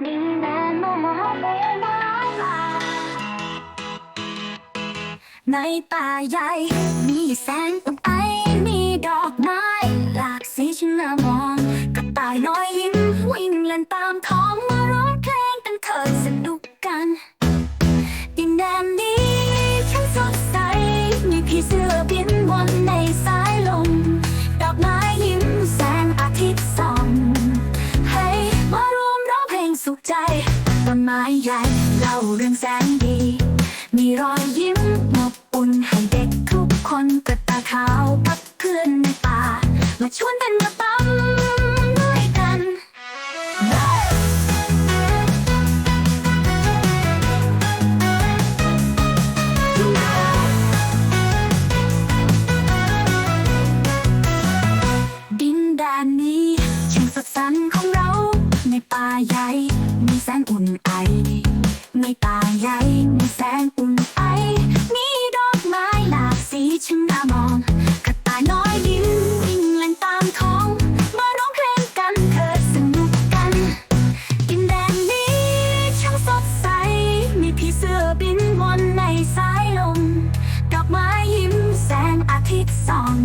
ในป่าใหญ่ มีแสงอุ่นไอ มีดอกไม้ หลากสีฉันน่ามองกระต่ายน้อยยิ้มวิ่งเล่นตา สุขใจต้นไม้ใหญ่เล่าเรื่องแสนดี มีรอยยิ้มอบอุ่นให้เด็กทุกคนกระตาขาวกับเพื่อนในป่า มาชวนกันมาปั๊มด้วยกันดินแดนนี้ช่างสดใสของเราในป่าใหญ่ องกระต่ายน้อยดิ้นวิ่งเล่ตามท้อง มาร้องเพลงกันเถิสนุกกัน ดินแดนนี้ช่างสดใส มีผีเสือบินวนในสายลม ดอกไม้ยิ้มแสงอาทิตย์ส่อง